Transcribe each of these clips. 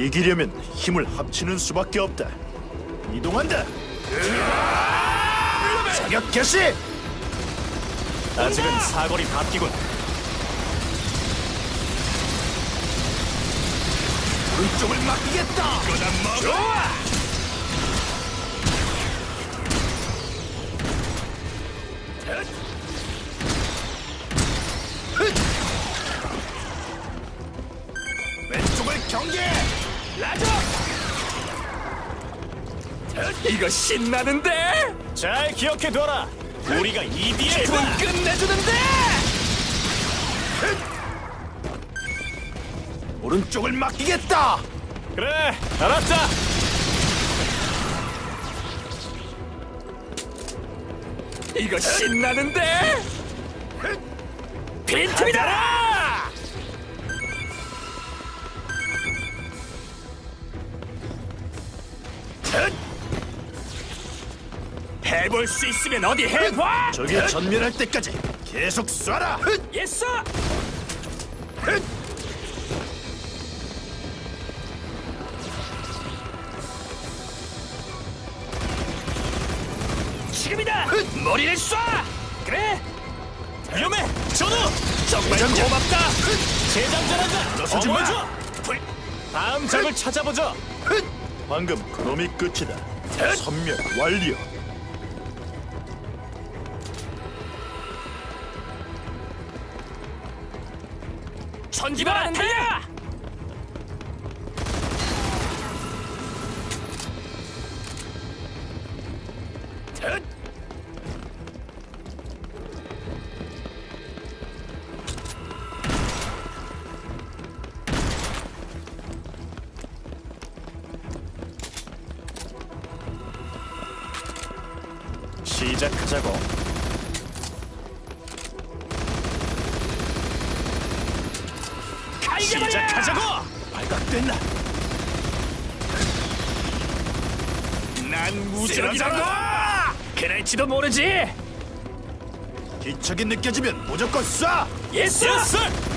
이기려면 힘을 합치는 수밖에 없다. 이동한다. 사격 개시. 아직은 사거리 바뀌군. 오른쪽을 맡기겠다. 좋아. 왼쪽을 경계. 라저. 이거 신나는데? 잘 기억해둬라. 우리가 EDF는 끝내주는데. 오른쪽을 맡기겠다. 그래, 알았다. 이거 신나는데? 빈틈이다! 해볼 수 있으면 어디 해봐! 적이 전멸할 때까지 계속 쏴라. 예스! 지금이다! 머리를 쏴! 그래! 위험해! 전우! 정말 재장전. 고맙다! 재장전한다! 나서지 마. 어머줘! 불! 다음 적을 찾아보자! 방금 그놈이 끝이다. 선멸 완료. 전기바람 달려! 시작하자고. 시작하자고! 발각됐나? 난 무적이라고! 그럴지도 모르지! 기척이 느껴지면 무조건 쏴. 예스! 예스!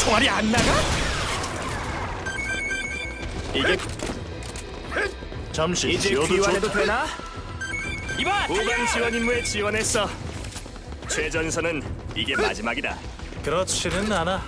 총알이 안 나가? 이게 잠시 이제 귀환해도 좋다. 되나? 이봐! 후방 지원 임무에 지원했어 최전선은 이게 마지막이다 그렇지는 않아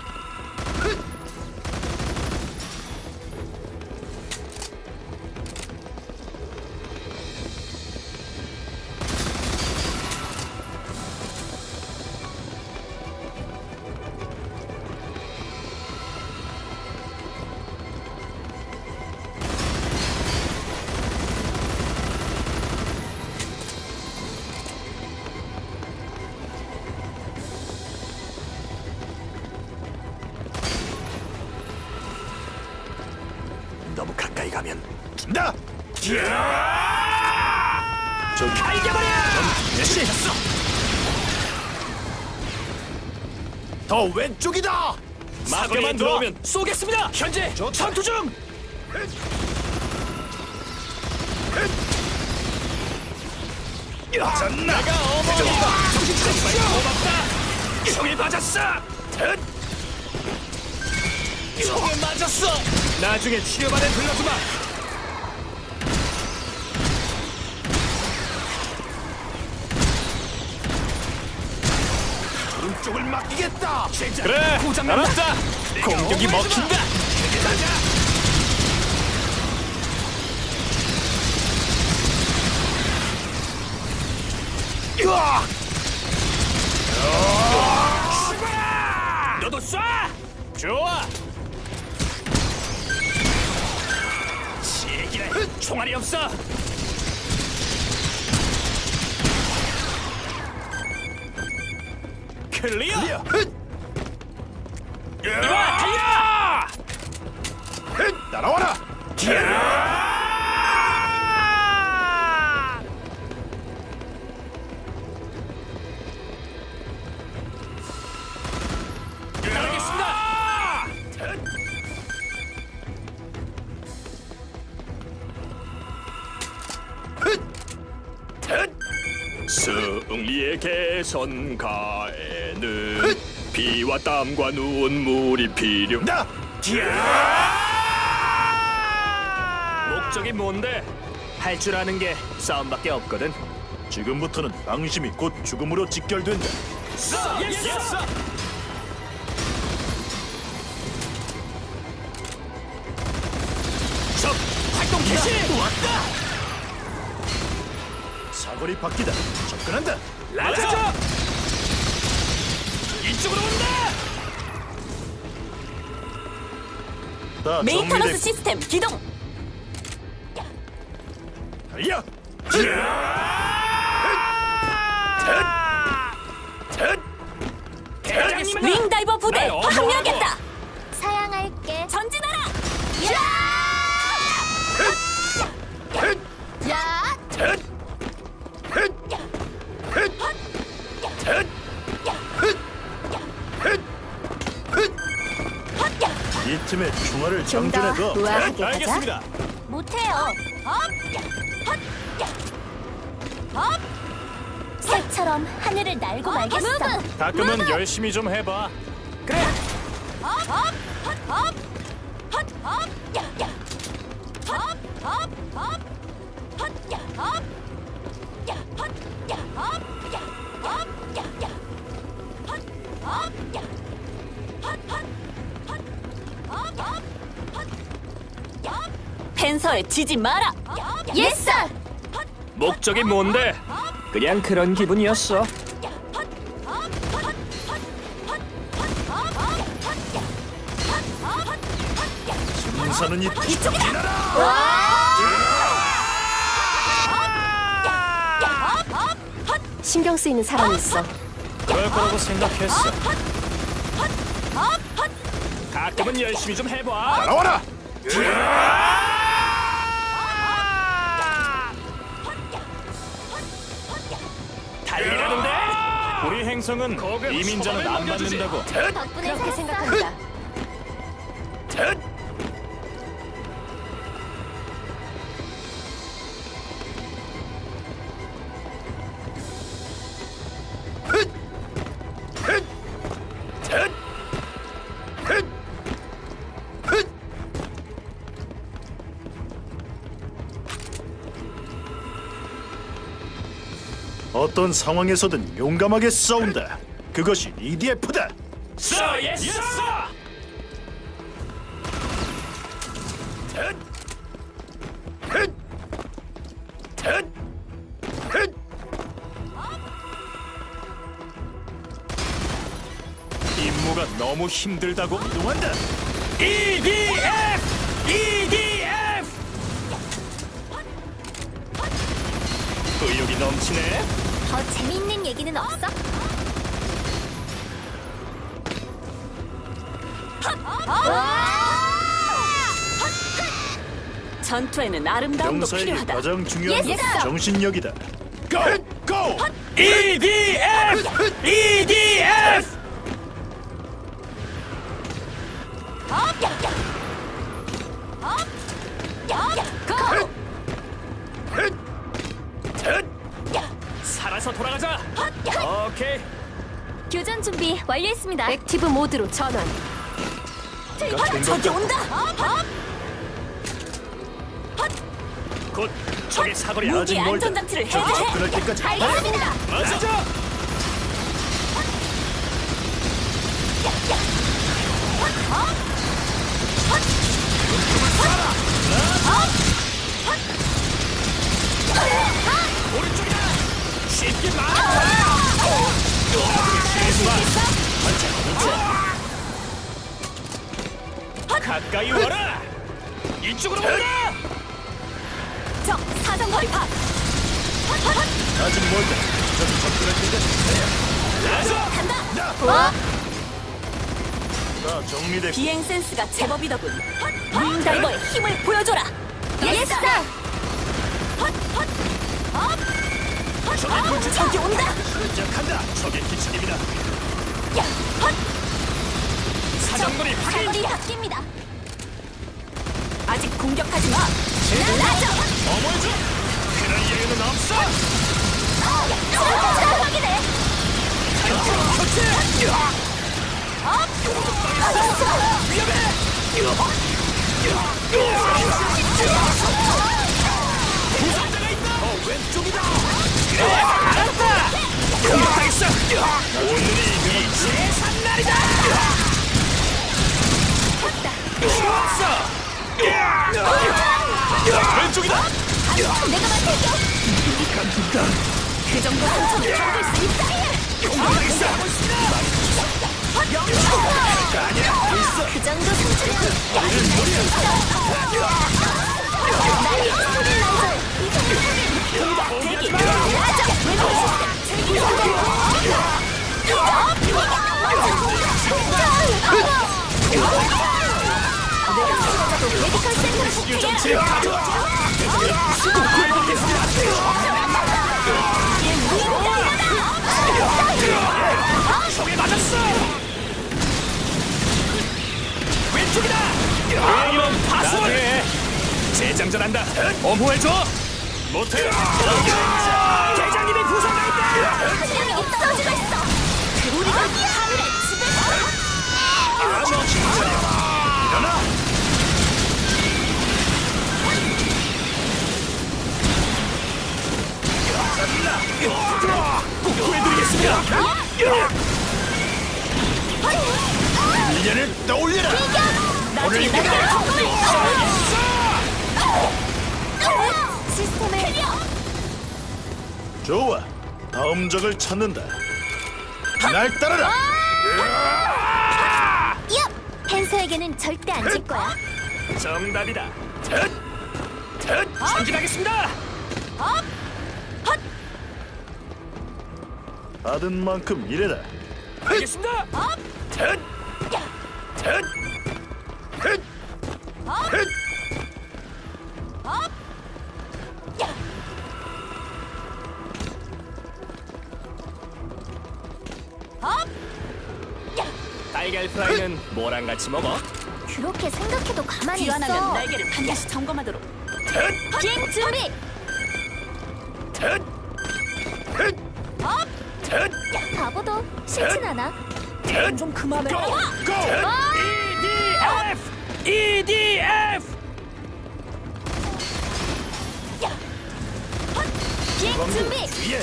저기 알게버려! 대시. 더 왼쪽이다. 사거리만 들어오면 쏘겠습니다! 현재 전투 중! 야, 나 내가 어머니다! 정신 차리십시오! 고맙다! 총에 맞았어! 총에 맞았어! 나중에 치료받아 불러주마! 쪽을 맡기겠다. 그래! 알았다! 공격이 먹힌다! 으아! 너도 쏴! 좋아! 총알이 없어! 클리어! 이봐 달려! 흩! 따라와라. 따 승리의 개선가에는 피와 땀과 눈물이 필요. 나 목적이 뭔데? 할 줄 아는 게 싸움밖에 없거든. 지금부터는 방심이 곧 죽음으로 직결된다. 예스! 사거리 바뀌다. 접근한다. 라자! 이쪽으로 온다! 다 메이터너스 시스템 기동. 달려. 대장님은 윙 다이버 부대 날! 합류하겠다. 중화를 좀 더 장전해 둬. 우아하게 가자. 알겠습니다. 못해요. 새처럼 하늘을 날고 말겠어. 가끔은 열심히 좀 해봐. 펜서에 지지 마라. 예스! 목적이 뭔데? 그냥 그런 기분이었어. 문사는 이 신경 쓰이는 사람이 있어. 그럴 거라고 생각했어. 가끔은 열심히 좀 해봐. 따라와라. 달리라는데? 우리 행성은 이민자는 안 받는다고. 덕분에 그렇게 생각한다. 어떤 상황에서든 용감하게 싸운다. 그것이 EDF다. 써 예스! 임무가 너무 힘들다고 이동한다. EDF! EDF! 의욕이 넘치네. 더 재밌는 얘기는 없어? 전투에는 아름다움도 병사에게 필요하다. 가장 중요한! 것은 정신력이다. 고! 고! EDF! EDF! 살아서 돌아가자. 오케이. 교전 준비 완료했습니다. 액티브 모드로 전환. 저기 온다. 곧 적의 사거리 무기 아직 멀다. 안전장치를 저기 해제해. 접근할 때까지 알겠습니다. 맞아줘. 오른쪽이다. 쉽게 막. 가까이 와라. 이쪽으로 온다. 적 사정거리 파. 아직 멀다. 저기 접근할 때까지 라자. 간다. 어? 다 정리됐고 비행 센스가 제법이더군. 윙 다이버의 힘을 보여줘라. 예스! 적의 불치 저기 온다. 시작한다. 적의 기척입니다. 야, 헛! 사정거리 확인. 사거리 바뀝니다. 아직 공격하지 마. 라저. 어머해줘. 그럴 여유는 없어. 자, 확인해. 부상자가 있다. 어, 왼쪽이다. 왼쪽이다. 내가 맡을게. 그 정도 상처는 견딜 수 있다. 공격하겠어. 그 정도 상처는 나를 대기. 메디컬 센터를 복귀해라. 재장전한다. 어무해줘. 못해. 대장님이. 한 명이 없어지고 있어. 우리가 하늘의 지배자. 꼭 구해드리겠습니다. 미련을 떠올려라. 나중에 나를 시스템을 좋아. 다음 적을 찾는다. 날 따르라. 얍! 펜서에게는 절대 안 질 거야. 정답이다. 텟! 텟! 전진하겠습니다. 받은 만큼 일해라. 알겠습니다. 텟! 텟! 텟! 텟! 달걀 프라이는 뭐랑 같이 먹어? 그렇게 생각해도 가만히 귀환하면 있어. 날개를 반드시 점검하도록. 텟! 비행 준비. 텟! 바보도 싫진 않아. 텟! 좀 그만해. 고! 고! EDF! EDF! 비행 준비. 위에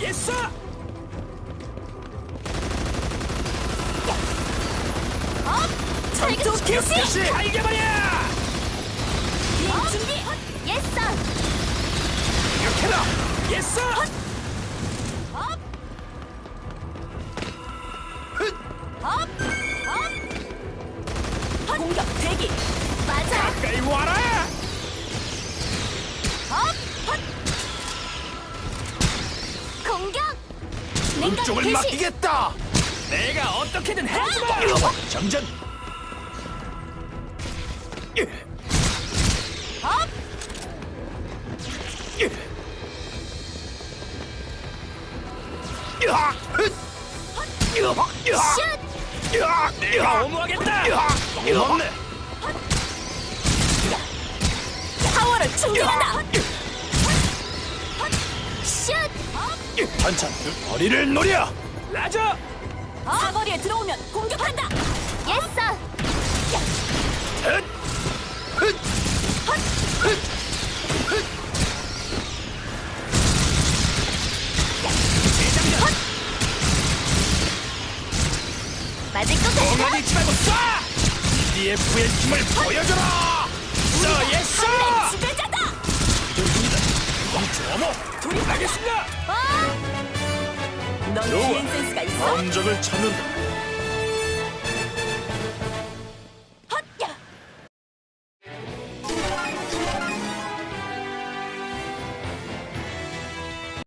예스! 철교 개시. 비행 준비. 예스. 이렇게 해라! 예스! 공격 대기. 맞아. 가까이 와라! 공격. 냉각 쪽을 개시. 맡기겠다. 내가 어떻게든 해주마! 장전. 슛. 내가 어무하겠다! 고맙네. 파워를 충전한다. 슛. 한참 머리를 노려. 라저! 사거리에 들어오면 공격한다. 예스. 맞을 있지 말고 쏴! EDF의 힘을 보여줘라. 써 예스! 하늘의 지배자다. 어머, 알겠습니다! 어? 넌 좋아. 센스가 있어. 적을 찾는다.